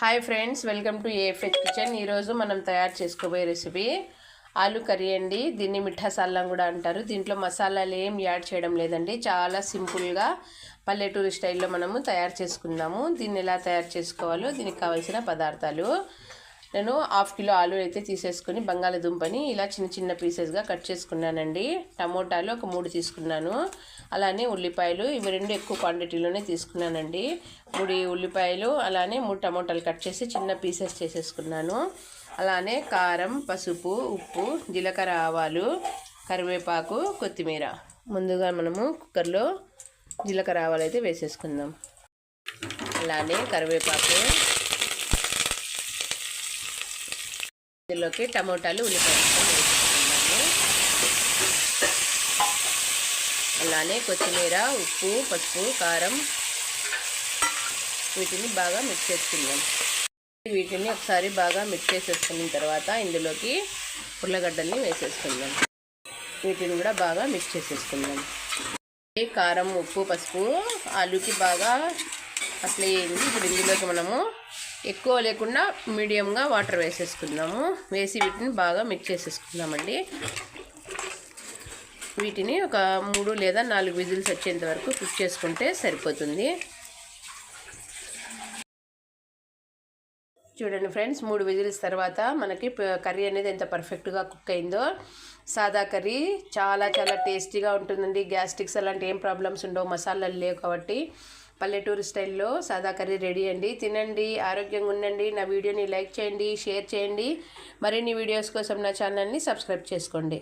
Hi friends welcome to AFH kitchen ఈరోజు మనం తయారు చేసుకోబోయే రెసిపీ ఆలు కర్రీ అండి. దీన్ని మిఠా సల్లం కూడా అంటారు. దీంట్లో మసాలాలు ఏం యాడ్ చేయడం లేదండి. చాలా సింపుల్గా పల్లెటూరు స్టైల్లో మనము తయారు చేసుకుందాము. దీన్ని ఎలా తయారు చేసుకోవాలో దీనికి కావాల్సిన పదార్థాలు. నేను హాఫ్ కిలో ఆలు అయితే తీసేసుకుని బంగాళదుంపని ఇలా చిన్న చిన్న పీసెస్గా కట్ చేసుకున్నానండి. టమోటాలు ఒక మూడు తీసుకున్నాను. అలానే ఉల్లిపాయలు ఇవి రెండు ఎక్కువ క్వాంటిటీలోనే తీసుకున్నానండి. మూడు ఉల్లిపాయలు అలానే మూడు టమోటాలు కట్ చేసి చిన్న పీసెస్ చేసేసుకున్నాను. అలానే కారం పసుపు ఉప్పు జీలకర్ర ఆవాలు కరివేపాకు కొత్తిమీర. ముందుగా మనము కుక్కర్లో జీలకర్ర ఆవాలు అయితే వేసేసుకుందాం. అలానే కరివేపాకు ఇందులోకి టమోటాలు ఉల్లిపాయలు వేసుకున్నాము అలానే కొత్తిమీర ఉప్పు పసుపు కారం వీటిని బాగా మిక్స్ చేసుకుందాం. వీటిని ఒకసారి బాగా మిక్స్ చేసేసుకున్న తర్వాత ఇందులోకి ఉర్లగడ్డల్ని వేసేసుకుందాం. వీటిని కూడా బాగా మిక్స్ చేసేసుకుందాం. కారం ఉప్పు పసుపు ఆలుకి బాగా అట్లా వేయండి ఇప్పుడు ఇందులోకి మనము ఎక్కువ లేకుండా మీడియంగా వాటర్ వేసేసుకుందాము. వేసి వీటిని బాగా మిక్స్ చేసేసుకుందామండి. వీటిని ఒక మూడు లేదా నాలుగు విజిల్స్ వచ్చేంత వరకు కుక్ చేసుకుంటే సరిపోతుంది. చూడండి ఫ్రెండ్స్ మూడు విజిల్స్ తర్వాత మనకి కర్రీ అనేది ఎంత పర్ఫెక్ట్గా కుక్ అయిందో. సాదా కర్రీ చాలా చాలా టేస్టీగా ఉంటుందండి. గ్యాస్ట్రిక్స్ అలాంటి ఏం ప్రాబ్లమ్స్ ఉండవు. మసాలాలు లేవు కాబట్టి పల్లెటూరు స్టైల్లో సాదా కర్రీ రెడీ అండి. తినండి ఆరోగ్యంగా ఉండండి. నా వీడియోని లైక్ చేయండి షేర్ చేయండి. మరిన్ని వీడియోస్ కోసం నా ఛానల్ని సబ్స్క్రైబ్ చేసుకోండి.